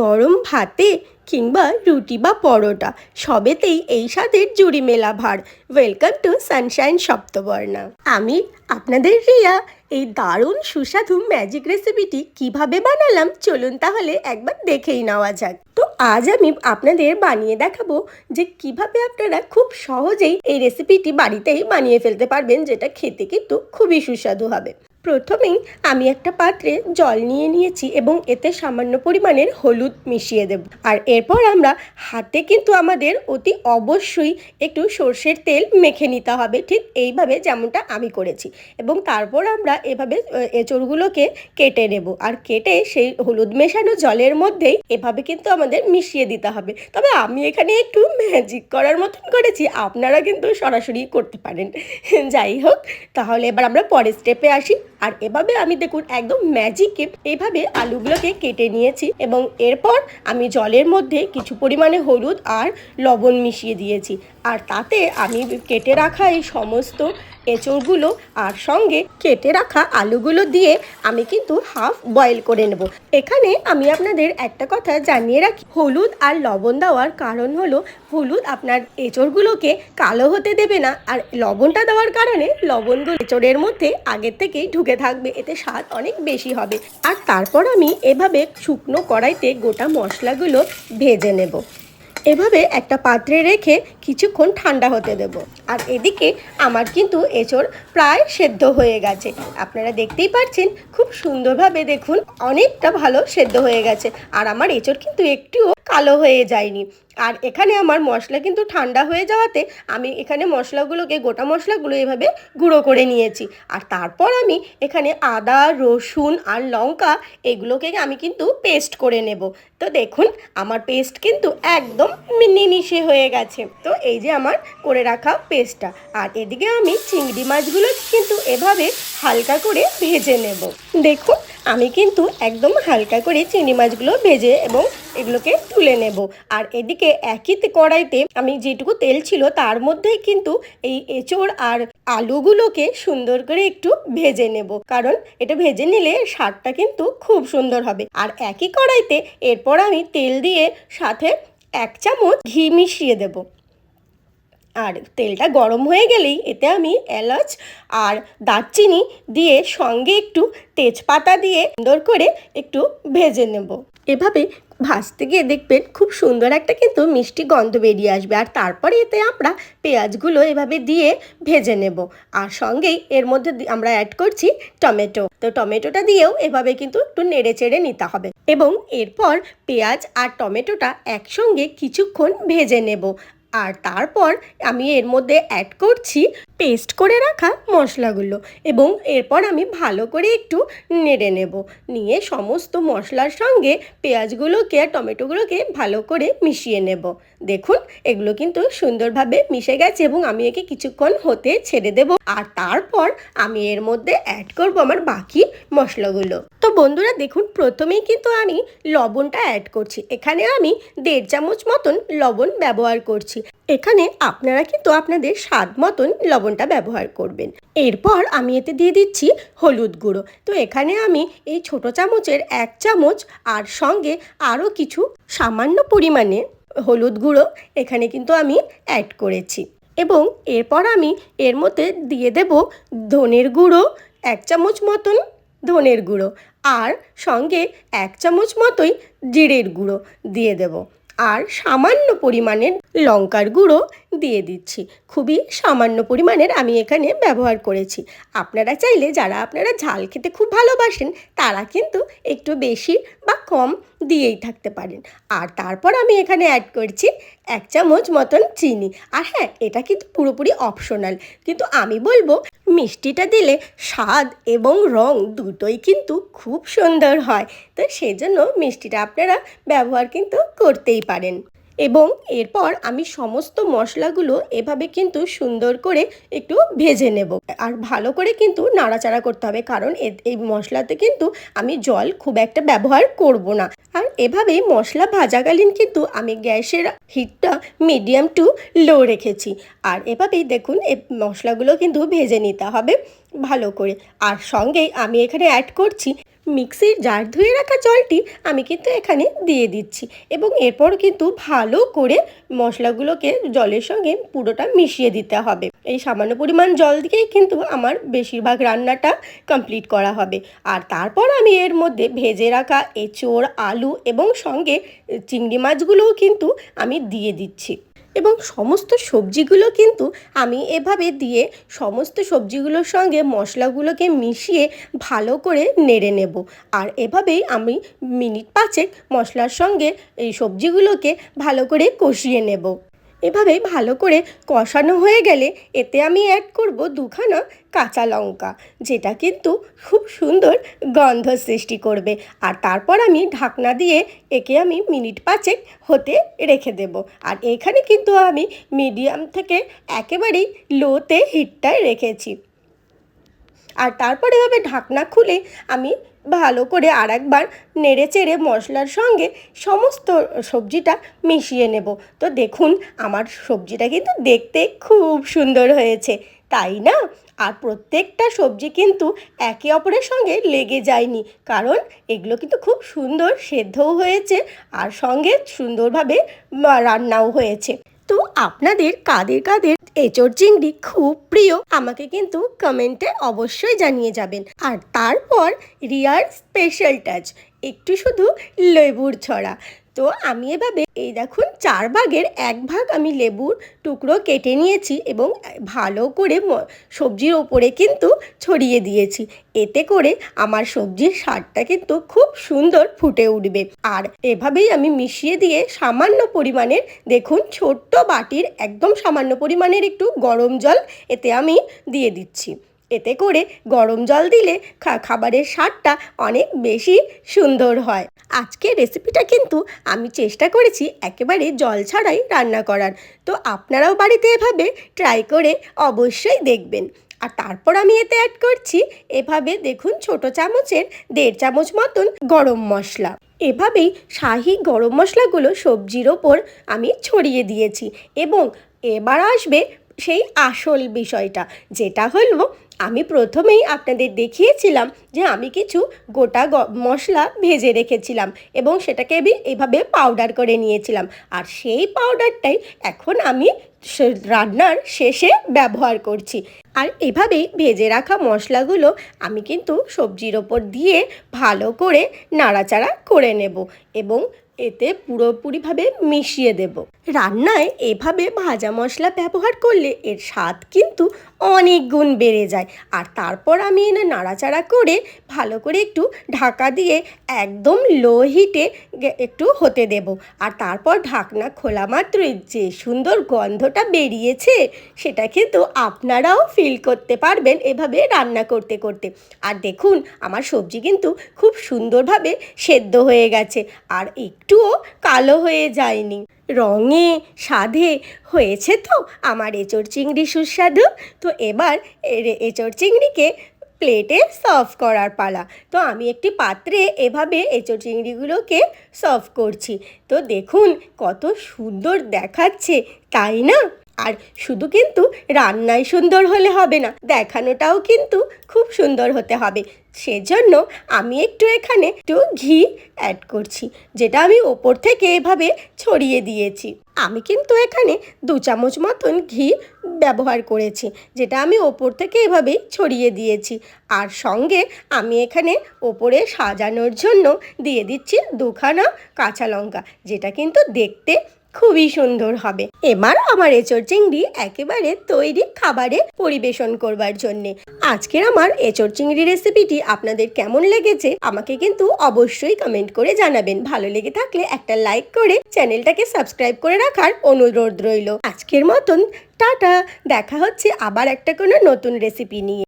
গরম ভাতে কিংবা রুটি বা পরোটা, সবেতেই এই স্বাদের জুড়ি মেলা ভার। ওয়েলকাম টু সানশাইন সপ্তবর্ণা আমি আপনাদের রিয়া, এই দারুণ সুস্বাদু ম্যাজিক রেসিপিটি কীভাবে বানালাম চলুন তাহলে একবার দেখেই নেওয়া যাক। তো আজ আমি আপনাদের বানিয়ে দেখাবো যে কীভাবে আপনারা খুব সহজেই এই রেসিপিটি বাড়িতেই বানিয়ে ফেলতে পারবেন, যেটা খেতে কিন্তু খুবই সুস্বাদু হবে। প্রথমেই আমি একটা পাত্রে জল নিয়ে নিয়েছি এবং এতে সামান্য পরিমাণের হলুদ মিশিয়ে দেব। আর এরপর আমরা হাতে কিন্তু আমাদের অতি অবশ্যই একটু সর্ষের তেল মেখে নিতে হবে। ঠিক এইভাবে যেমনটা আমি করেছি। এবং তারপর আমরা এভাবে এঁচড়গুলোকে কেটে নেব। আর কেটে সেই হলুদ মেশানো জলের মধ্যেই এভাবে কিন্তু আমাদের মিশিয়ে দিতে হবে। তবে আমি এখানে একটু ম্যাজিক করার মতন করেছি, আপনারা কিন্তু সরাসরি করতে পারেন। যাই হোক, তাহলে এবার আমরা পরের স্টেপে আসি। আর এভাবে আমি দেখুন একদম ম্যাজিকে এভাবে আলুগুলোকে কেটে নিয়েছি এবং এরপর আমি জলের মধ্যে কিছু পরিমাণে হলুদ আর লবণ মিশিয়ে দিয়েছি। আর তাতে আমি কেটে রাখা এই সমস্ত এঁচড়গুলো আর সঙ্গে কেটে রাখা আলুগুলো দিয়ে আমি কিন্তু হাফ বয়েল করে নেব। এখানে আমি আপনাদের একটা কথা জানিয়ে রাখি। হলুদ আর লবণ দেওয়ার কারণ হলো, হলুদ আপনার এঁচড়গুলোকে কালো হতে দেবে না আর লবণটা দেওয়ার কারণে লবণগুলো এঁচড়ের মধ্যে আগের থেকেই ঢুকে থাকবে, এতে স্বাদ অনেক বেশি হবে। আর তারপর আমি এভাবে শুকনো কড়াইতে গোটা মশলাগুলো ভেজে নেব। এভাবে একটা পাত্রে রেখে কিছুক্ষণ ঠান্ডা হতে দেব। আর এদিকে আমার কিন্তু এঁচড় প্রায় সেদ্ধ হয়ে গেছে। আপনারা দেখতেই পাচ্ছেন খুব সুন্দরভাবে দেখুন, অনেকটা ভালো সেদ্ধ হয়ে গেছে। আর আমার এঁচড় কিন্তু একটুও কালো হয়ে যায়নি। আর এখানে আমার মশলা কিন্তু ঠান্ডা হয়ে যাওয়াতে আমি এখানে মশলাগুলোকে, গোটা মশলাগুলো এভাবে গুঁড়ো করে নিয়েছি। আর তারপর আমি এখানে আদা, রসুন আর লঙ্কা এগুলোকে আমি কিন্তু পেস্ট করে নেব। তো দেখুন, আমার পেস্ট কিন্তু একদম নিমিশে হয়ে গেছে। তো এই যে আমার করে রাখা পেস্টটা আর এদিকে আমি চিংড়ি মাছগুলো কিন্তু এভাবে হালকা করে ভেজে নেব। দেখুন আমি কিন্তু একদম হালকা করে চিংড়ি মাছগুলো ভেজে এবং এগুলোকে তুলে নেব। আর এদিকে একই কড়াইতে আমি যেটুকু তেল ছিল তার মধ্যেই কিন্তু এই এঁচড় আর আলুগুলোকে সুন্দর করে একটু ভেজে নেব। কারণ এটা ভেজে নিলে স্বাদটা কিন্তু খুব সুন্দর হবে। আর একই কড়াইতে এরপর আমি তেল দিয়ে সাথে এক চামচ ঘি মিশিয়ে দেবো। আর তেলটা গরম হয়ে গেলেই এতে আমি এলাচ আর দারচিনি দিয়ে সঙ্গে একটু তেজপাতা দিয়ে সুন্দর করে একটু ভেজে নেব। এভাবে ভাজতে গিয়ে দেখবেন খুব সুন্দর একটা কিন্তু মিষ্টি গন্ধ বেরিয়ে আসবে। আর তারপরে এতে আমরা পেঁয়াজগুলো এভাবে দিয়ে ভেজে নেব। আর সঙ্গেই এর মধ্যে আমরা অ্যাড করছি টমেটো। তো টমেটোটা দিয়েও এভাবে কিন্তু একটু নেড়ে চেড়ে নিতে হবে। এবং এরপর পেঁয়াজ আর টমেটোটা একসঙ্গে কিছুক্ষণ ভেজে নেব। আর তারপর আমি এর মধ্যে অ্যাড করছি পেস্ট করে রাখা মশলাগুলো এবং এরপর আমি ভালো করে একটু নেড়ে নেব। নিয়ে সমস্ত মশলার সঙ্গে পেঁয়াজগুলোকে আর টমেটোগুলোকে ভালো করে মিশিয়ে নেব। দেখুন, এগুলো কিন্তু সুন্দরভাবে মিশে গেছে এবং আমি একে কিছুক্ষণ হতে ছেড়ে দেব। আর তারপর আমি এর মধ্যে অ্যাড করব আমার বাকি মশলাগুলো। তো বন্ধুরা, দেখুন, প্রথমেই কিন্তু আমি লবণটা অ্যাড করছি। এখানে আমি দেড় চামচ মতন লবণ ব্যবহার করছি। এখানে আপনারা কিন্তু আপনাদের স্বাদ মতন লবণটা ব্যবহার করবেন। এরপর আমি এতে দিয়ে দিচ্ছি হলুদ গুঁড়ো। তো এখানে আমি এই ছোট চামচের এক চামচ আর সঙ্গে আরও কিছু সামান্য পরিমাণে হলুদ গুঁড়ো এখানে কিন্তু আমি অ্যাড করেছি। এবং এরপর আমি এর মধ্যে দিয়ে দেব ধনের গুঁড়ো, এক চামচ মতন ধনের গুঁড়ো আর সঙ্গে এক চামচ মতোই জিরের গুঁড়ো দিয়ে দেব। আর সামান্য পরিমাণের লঙ্কার গুঁড়ো দিয়ে দিচ্ছি। খুবই সামান্য পরিমাণের আমি এখানে ব্যবহার করেছি। আপনারা চাইলে যারা আপনারা ঝাল খেতে খুব ভালোবাসেন, তারা কিন্তু একটু বেশি বা কম দিয়েই থাকতে পারেন। আর তারপর আমি এখানে অ্যাড করছি এক চামচ মতন চিনি। আর হ্যাঁ এটা কিন্তু পুরোপুরি অপশনাল কিন্তু আমি বলব মিষ্টিটা দিলে স্বাদ এবং রং দুটোই কিন্তু খুব সুন্দর হয়। তো সেজন্য মিষ্টিটা আপনারা ব্যবহার কিন্তু করতেই পারেন। এবং এরপর আমি সমস্ত মশলাগুলো এভাবে কিন্তু সুন্দর করে একটু ভেজে নেব। আর ভালো করে কিন্তু নাড়াচাড়া করতে হবে, কারণ এই মশলাতে কিন্তু আমি জল খুব একটা ব্যবহার করব না। আর এভাবেই মশলা ভাজাকালীন কিন্তু আমি গ্যাসের হিটটা মিডিয়াম টু লো রেখেছি। আর এভাবেই দেখুন এই মশলাগুলো কিন্তু ভেজে নিতে হবে ভালো করে। আর সঙ্গেই আমি এখানে অ্যাড করছি মিক্সির জার ধুয়ে রাখা জলটি আমি কিন্তু এখানে দিয়ে দিচ্ছি এবং এরপর কিন্তু ভালো করে মশলাগুলোকে জলের সঙ্গে পুরোটা মিশিয়ে দিতে হবে। এই সামান্য পরিমাণ জল দিয়েই কিন্তু আমার বেশিরভাগ রান্নাটা কমপ্লিট করা হবে। আর তারপর আমি এর মধ্যে ভেজে রাখা এঁচোড়, আলু এবং সঙ্গে চিংড়ি মাছগুলোও কিন্তু আমি দিয়ে দিচ্ছি। এবং সমস্ত সবজিগুলো কিন্তু আমি এভাবে দিয়ে সমস্ত সবজিগুলোর সঙ্গে মশলাগুলোকে মিশিয়ে ভালো করে নেড়ে নেব। আর এভাবেই আমি মিনিট পাঁচেক মশলার সঙ্গে এই সবজিগুলোকে ভালো করে কষিয়ে নেব। এভাবে ভালো করে কষানো হয়ে গেলে এতে আমি অ্যাড করব দুখানা কাঁচা লঙ্কা, যেটা কিন্তু খুব সুন্দর গন্ধ সৃষ্টি করবে। আর তারপর আমি ঢাকনা দিয়ে একে আমি মিনিট পাঁচেক হতে রেখে দেব। আর এখানে কিন্তু আমি মিডিয়াম থেকে একেবারেই লোতে হিটটায় রেখেছি। আর তারপরে এভাবে ঢাকনা খুলে আমি ভালো করে আর একবার নেড়ে চেড়ে মশলার সঙ্গে সমস্ত সবজিটা মিশিয়ে নেব। তো দেখুন, আমার সবজিটা কিন্তু দেখতে খুব সুন্দর হয়েছে, তাই না? আর প্রত্যেকটা সবজি কিন্তু একে অপরের সঙ্গে লেগে যায়নি, কারণ এগুলো কিন্তু খুব সুন্দর সেদ্ধও হয়েছে আর সঙ্গে সুন্দরভাবে রান্নাও হয়েছে। তো আপনাদের কাদের কাদের এঁচড় চিংড়ি খুব প্রিয়, আমাকে কিন্তু কমেন্টে অবশ্যই জানিয়ে যাবেন। আর তারপর রিয়ার স্পেশাল টাচ একটু শুধু লেবুর ছড়া। তো আমি এভাবে এই দেখুন চার ভাগের এক ভাগ আমি লেবুর টুকরো কেটে নিয়েছি এবং ভালো করে সবজির ওপরে কিন্তু ছড়িয়ে দিয়েছি। এতে করে আমার সবজির স্বাদটা কিন্তু খুব সুন্দর ফুটে উঠবে। আর এভাবেই আমি মিশিয়ে দিয়ে সামান্য পরিমাণের দেখুন ছোট্ট বাটির একদম সামান্য পরিমাণের একটু গরম জল এতে আমি দিয়ে দিচ্ছি। এতে করে গরম জল দিলে খাবারের স্বাদটা অনেক বেশি সুন্দর হয়। আজকের রেসিপিটা কিন্তু আমি চেষ্টা করেছি একেবারে জল ছাড়াই রান্না করার। তো আপনারাও বাড়িতে এভাবে ট্রাই করে অবশ্যই দেখবেন। আর তারপর আমি এতে অ্যাড করছি এভাবে দেখুন ছোট চামচের দেড় চামচ মতন গরম মশলা। এভাবেই শাহি গরম মশলাগুলো সবজির ওপর আমি ছড়িয়ে দিয়েছি এবং এবার আসবে সেই আসল বিষয়টা, যেটা হলো আমি প্রথমেই আপনাদের দেখিয়েছিলাম যে আমি কিছু গোটা মশলা ভেজে রেখেছিলাম এবং সেটাকে আমি এভাবে পাউডার করে নিয়েছিলাম। আর সেই পাউডারটাই এখন আমি রান্নার শেষে ব্যবহার করছি। আর এভাবেই ভেজে রাখা মশলাগুলো আমি কিন্তু সবজির ওপর দিয়ে ভালো করে নাড়াচাড়া করে নেব এবং এতে পুরোপুরিভাবে মিশিয়ে দেব। রান্নায় এভাবে ভাজা মশলা ব্যবহার করলে এর স্বাদ কিন্তু অনেক গুণ বেড়ে যায়। আর তারপর আমি এনে নাড়াচাড়া করে ভালো করে একটু ঢাকা দিয়ে একদম লো হিটে একটু হতে দেব। আর তারপর ঢাকনা খোলা মাত্রই যে সুন্দর গন্ধটা বেরিয়েছে, সেটা কিন্তু আপনারাও ফিল করতে পারবেন এভাবে রান্না করতে করতে। আর দেখুন, আমার সবজি কিন্তু খুব সুন্দরভাবে সেদ্ধ হয়ে গেছে। আর একটুও কালো হয়ে যায়নি। রঙে স্বাদে হয়েছে তো আমার এঁচড় চিংড়ি সুস্বাদু। তো এবার এঁচড় চিংড়িকে প্লেটে সার্ভ করার পালা। তো আমি একটি পাত্রে এভাবে এঁচড় চিংড়িগুলোকে সার্ভ করছি। তো দেখুন কত সুন্দর দেখাচ্ছে, তাই না? আর শুধু কিন্তু রান্নাই সুন্দর হলে হবে না, দেখানোটাও কিন্তু খুব সুন্দর হতে হবে। সেজন্য আমি একটু এখানে একটু ঘি অ্যাড করছি, যেটা আমি ওপর থেকে এভাবে ছড়িয়ে দিয়েছি। আমি কিন্তু এখানে দু চামচ মতন ঘি ব্যবহার করেছি, যেটা আমি ওপর থেকে এভাবেই ছড়িয়ে দিয়েছি। আর সঙ্গে আমি এখানে ওপরে সাজানোর জন্য দিয়ে দিচ্ছি দুখানা কাঁচা লঙ্কা, যেটা কিন্তু দেখতে খুবই সুন্দর হবে। এবার আমার এঁচড় চিংড়ি একেবারে তৈরি খাবারে পরিবেশন করবার জন্যে। আজকের আমার এঁচড় চিংড়ি রেসিপিটি আপনাদের কেমন লেগেছে, আমাকে কিন্তু অবশ্যই কমেন্ট করে জানাবেন। ভালো লেগে থাকলে একটা লাইক করে চ্যানেলটাকে সাবস্ক্রাইব করে রাখার অনুরোধ রইল। আজকের মতন, টাটা। দেখা হচ্ছে আবার একটা কোনো নতুন রেসিপি নিয়ে।